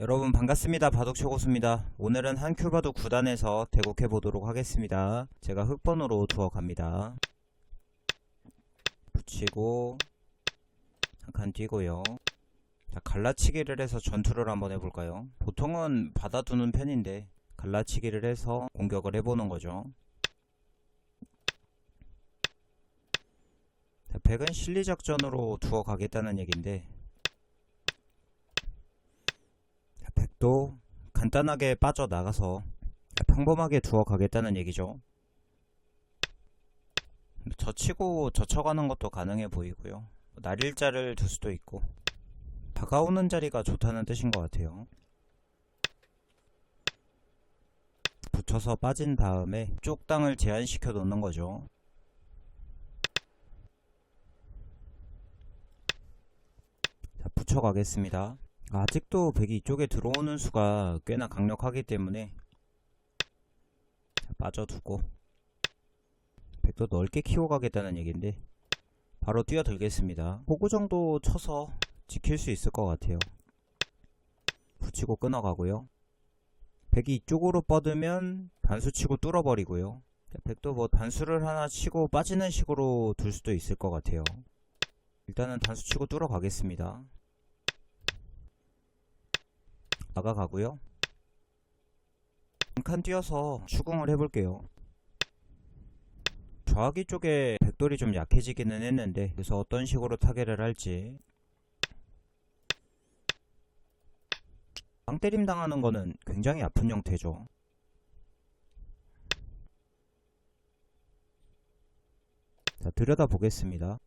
여러분 반갑습니다. 바둑 최고수입니다. 오늘은 한큐 바둑 9단에서 대국해 보도록 하겠습니다. 제가 흑번으로 두어 갑니다. 붙이고 한 칸 뛰고요. 자, 갈라치기를 해서 전투를 한번 해볼까요? 보통은 받아두는 편인데 갈라치기를 해서 공격을 해보는 거죠. 자, 백은 실리작전으로 두어 가겠다는 얘긴데 백도 간단하게 빠져나가서 평범하게 두어 가겠다는 얘기죠. 젖히고 젖혀가는 것도 가능해 보이고요. 날일자를 둘 수도 있고 다가오는 자리가 좋다는 뜻인 것 같아요. 붙여서 빠진 다음에 쪽 땅을 제한시켜 놓는 거죠. 자, 붙여 가겠습니다. 아직도 백이 이쪽에 들어오는 수가 꽤나 강력하기 때문에 자, 빠져두고 백도 넓게 키워가겠다는 얘기인데 바로 뛰어들겠습니다. 호구 정도 쳐서 지킬 수 있을 것 같아요. 붙이고 끊어가고요. 백이 이쪽으로 뻗으면 단수 치고 뚫어버리고요. 백도 뭐 단수를 하나 치고 빠지는 식으로 둘 수도 있을 것 같아요. 일단은 단수 치고 뚫어가겠습니다. 나가가고요. 한 칸 뛰어서 추궁을 해볼게요. 좌하기 쪽에 백돌이 좀 약해지기는 했는데 그래서 어떤 식으로 타겟을 할지 빵때림 당하는 거는 굉장히 아픈 형태죠. 자, 들여다 보겠습니다.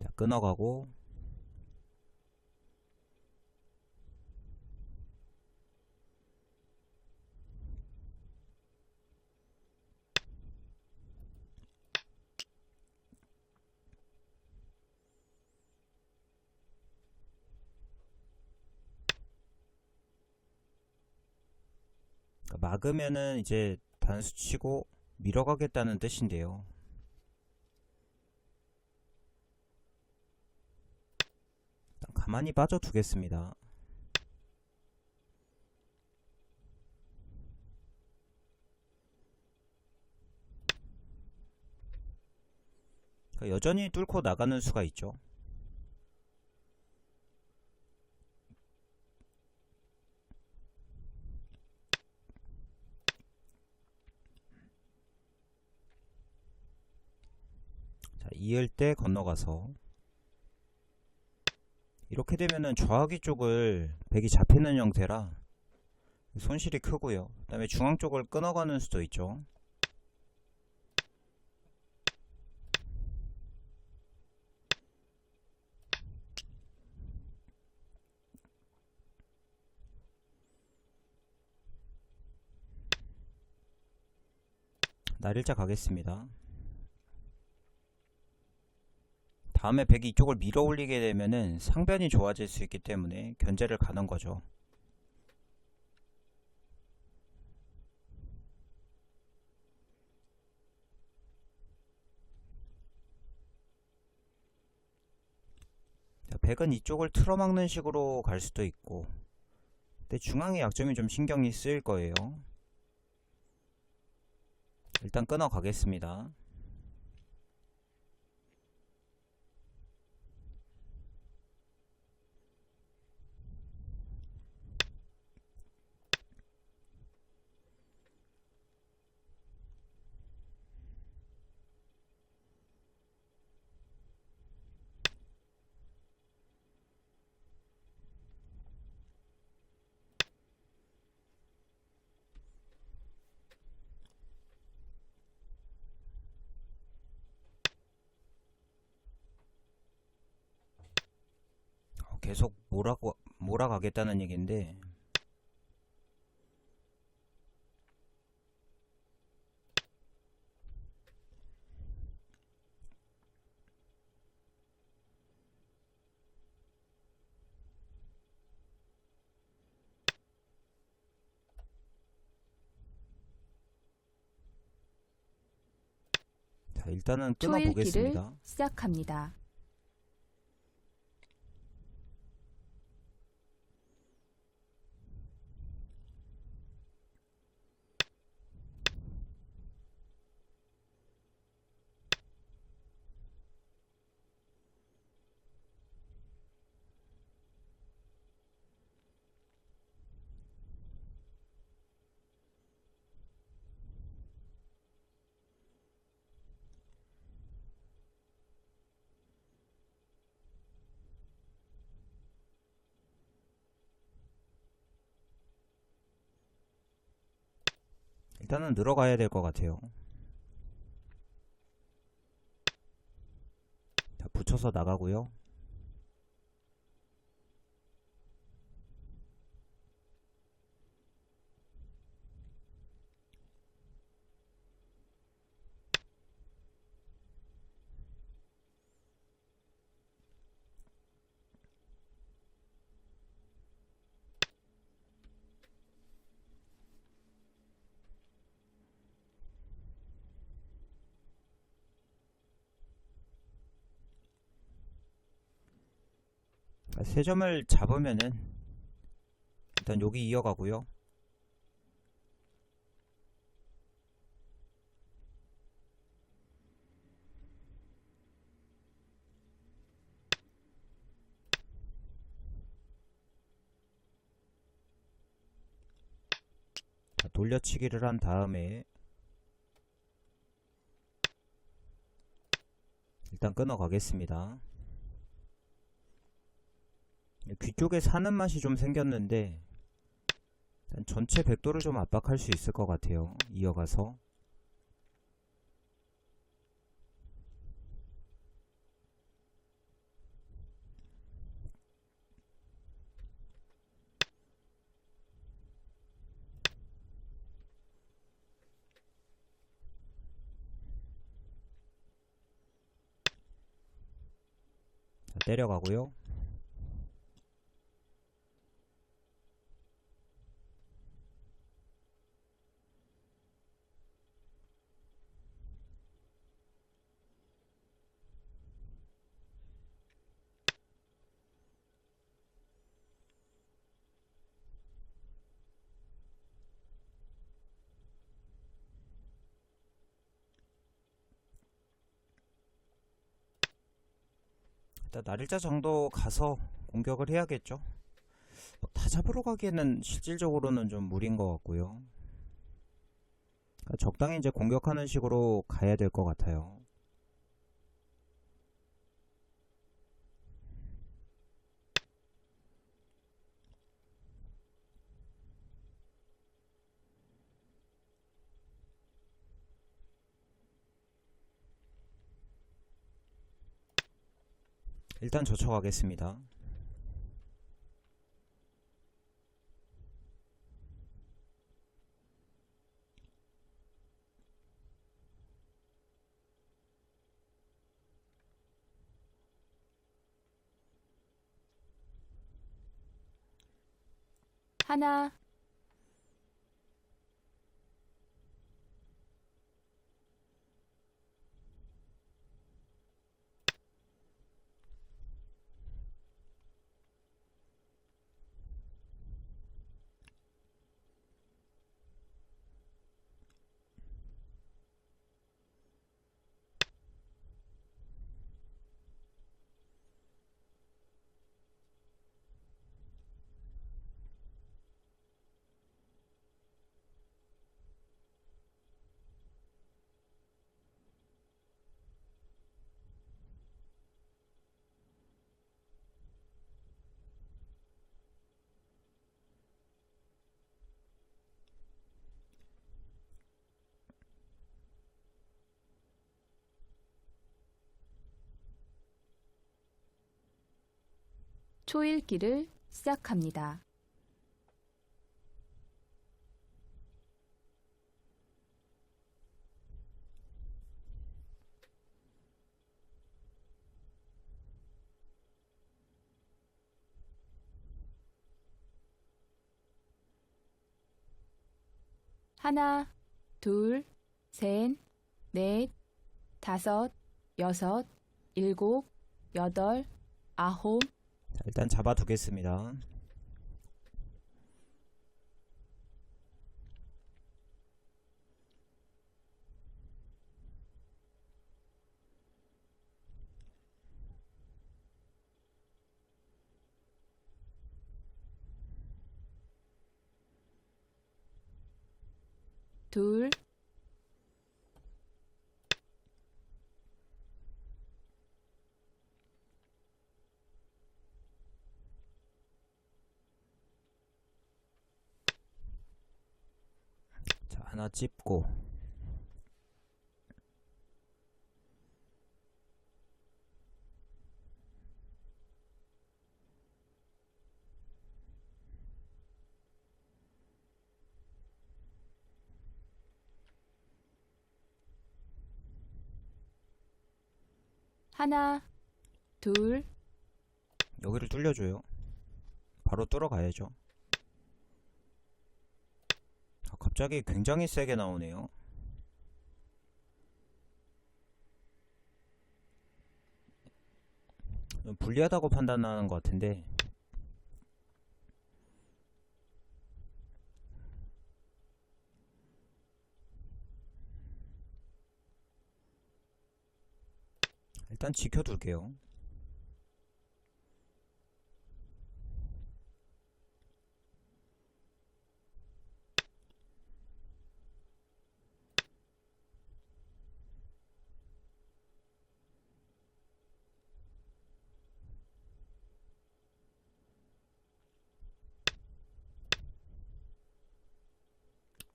자, 끊어가고 그러니까 막으면은 이제 단수 치고 밀어가겠다는 뜻인데요. 일단 가만히 빠져두겠습니다. 그러니까 여전히 뚫고 나가는 수가 있죠. 자, 이을 때 건너가서 이렇게 되면은 좌하기 쪽을 백이 잡히는 형태라 손실이 크고요. 그 다음에 중앙 쪽을 끊어가는 수도 있죠. 날일자 가겠습니다. 다음에 백이 이쪽을 밀어 올리게 되면은 상변이 좋아질 수 있기 때문에 견제를 가는 거죠. 자, 백은 이쪽을 틀어막는 식으로 갈 수도 있고 근데 중앙의 약점이 좀 신경이 쓰일 거예요. 일단 끊어 가겠습니다. 계속 몰아고, 몰아가겠다는 얘기인데 자, 일단은 끊어보겠습니다. 시작합니다. 일단은 늘어가야 될 것 같아요. 자, 붙여서 나가고요. 자, 세 점을 잡으면은 일단 여기 이어가고요. 자, 돌려치기를 한 다음에 일단 끊어 가겠습니다. 귀 쪽에 사는 맛이 좀 생겼는데 전체 백도를 좀 압박할 수 있을 것 같아요. 이어가서 자, 때려가고요. 일단 날일자 정도 가서 공격을 해야겠죠. 뭐다 잡으러 가기에는 실질적으로는 좀 무리인 것 같고요. 그러니까 적당히 이제 공격하는 식으로 가야 될 것 같아요. 일단 저쳐가겠습니다. 하나, 초일기를 시작합니다. 하나, 둘, 셋, 넷, 다섯, 여섯, 일곱, 여덟, 아홉, 자, 일단 잡아두겠습니다. 둘, 하나 찝고 하나, 둘, 여기를 뚫려줘요. 바로 뚫어가야죠. 아, 갑자기 굉장히 세게 나오네요. 좀 불리하다고 판단하는 것 같은데 일단 지켜둘게요.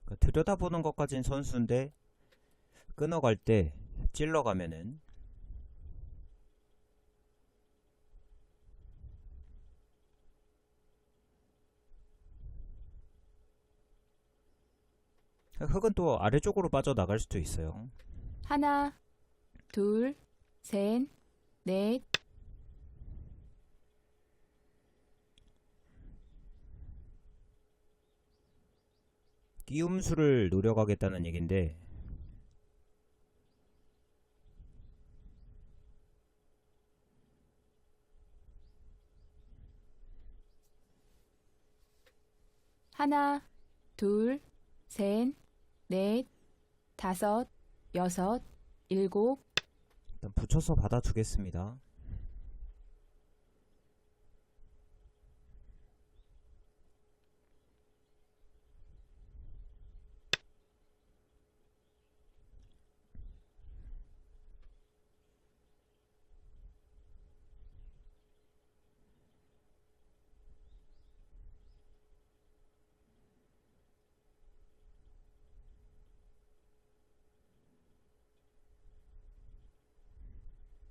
그 들여다보는 것까진 선수인데 끊어갈 때 찔러가면은 흙은 또 아래쪽으로 빠져나갈 수도 있어요. 하나, 둘, 셋, 넷, 끼움수를 노려가겠다는 얘긴데 하나, 둘, 셋, 넷, 다섯, 여섯, 일곱, 일단 붙여서 받아두겠습니다.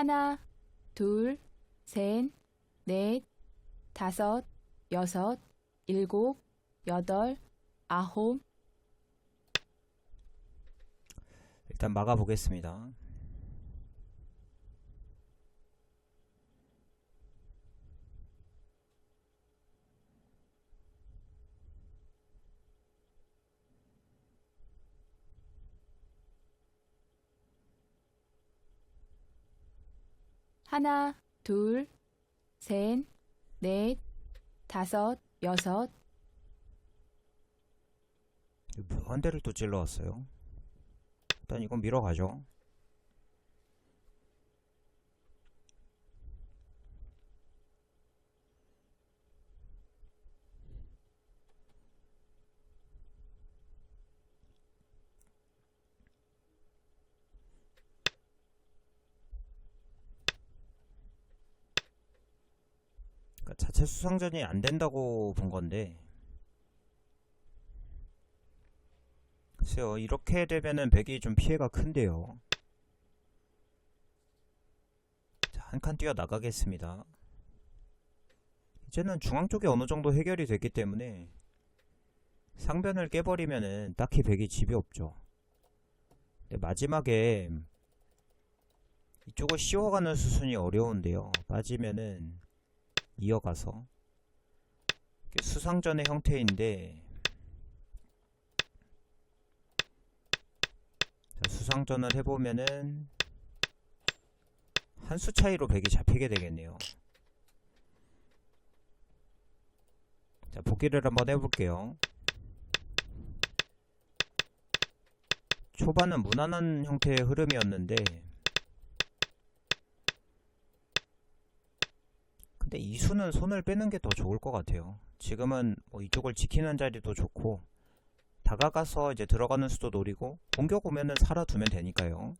하나, 둘, 셋, 넷, 다섯, 여섯, 일곱, 여덟, 아홉, 일단 막아보겠습니다. 하나, 둘, 셋, 넷, 다섯, 여섯, 한 대를 또 찔러왔어요. 일단 이건 밀어가죠. 자체 수상전이 안 된다고 본 건데. 글쎄요 이렇게 되면은 백이 좀 피해가 큰데요. 자, 한 칸 뛰어 나가겠습니다. 이제는 중앙 쪽에 어느 정도 해결이 됐기 때문에 상변을 깨버리면은 딱히 백이 집이 없죠. 마지막에 이쪽을 씌워가는 수순이 어려운데요. 빠지면은 이어가서 수상전의 형태인데 자, 수상전을 해보면은 한 수 차이로 백이 잡히게 되겠네요. 자 보기를 한번 해볼게요. 초반은 무난한 형태의 흐름이었는데 근데 이수는 손을 빼는 게 더 좋을 것 같아요. 지금은 뭐 이쪽을 지키는 자리도 좋고 다가가서 이제 들어가는 수도 노리고 공격 오면은 살아두면 되니까요.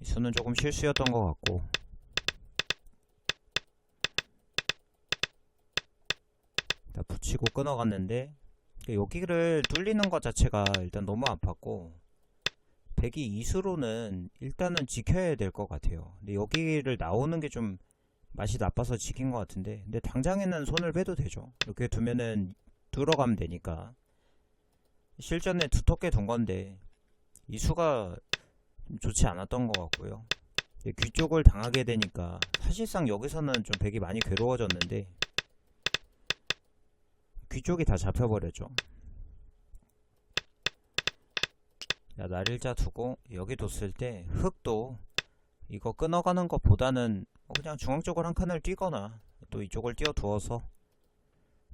이수는 조금 실수였던 것 같고 자, 붙이고 끊어갔는데 여기를 뚫리는 것 자체가 일단 너무 아팠고 백이 이수로는 일단은 지켜야 될 것 같아요. 근데 여기를 나오는 게 좀 맛이 나빠서 지킨 것 같은데 근데 당장에는 손을 빼도 되죠. 이렇게 두면은 들어가면 되니까. 실전에 두텁게 둔 건데 이 수가 좀 좋지 않았던 것 같고요. 귀 쪽을 당하게 되니까 사실상 여기서는 좀 백이 많이 괴로워졌는데 귀 쪽이 다 잡혀버렸죠. 자, 날일자 두고 여기 뒀을 때 흙도 이거 끊어가는 것보다는 뭐 그냥 중앙 쪽을 한 칸을 뛰거나 또 이쪽을 띄워 두어서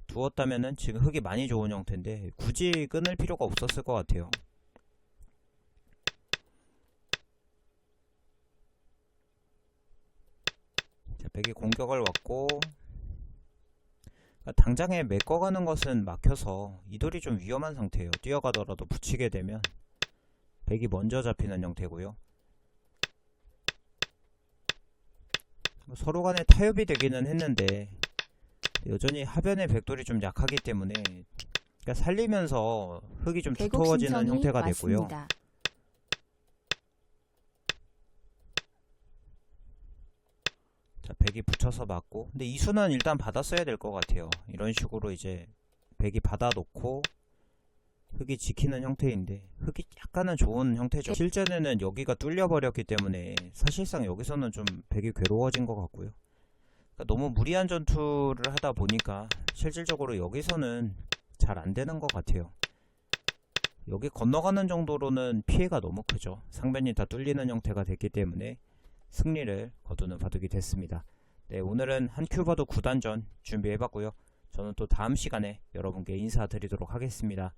두었다면은 지금 흙이 많이 좋은 형태인데 굳이 끊을 필요가 없었을 것 같아요. 자, 백이 공격을 왔고 그러니까 당장에 메꿔가는 것은 막혀서 이 돌이 좀 위험한 상태예요. 뛰어가더라도 붙이게 되면 백이 먼저 잡히는 형태고요. 뭐 서로 간에 타협이 되기는 했는데 여전히 하변의 백돌이 좀 약하기 때문에 그러니까 살리면서 흙이 좀 두터워지는 형태가 됐고요. 왔습니다. 자, 백이 붙여서 맞고 근데 이수는 일단 받았어야 될 것 같아요. 이런 식으로 이제 백이 받아놓고 흙이 지키는 형태인데 흙이 약간은 좋은 형태죠. 실전에는 여기가 뚫려 버렸기 때문에 사실상 여기서는 좀 백이 괴로워진 것 같고요. 그러니까 너무 무리한 전투를 하다 보니까 실질적으로 여기서는 잘 안 되는 것 같아요. 여기 건너가는 정도로는 피해가 너무 크죠. 상변이 다 뚫리는 형태가 됐기 때문에 승리를 거두는 바둑이 됐습니다. 네, 오늘은 한 큐버드 9단전 준비해봤고요. 저는 또 다음 시간에 여러분께 인사드리도록 하겠습니다.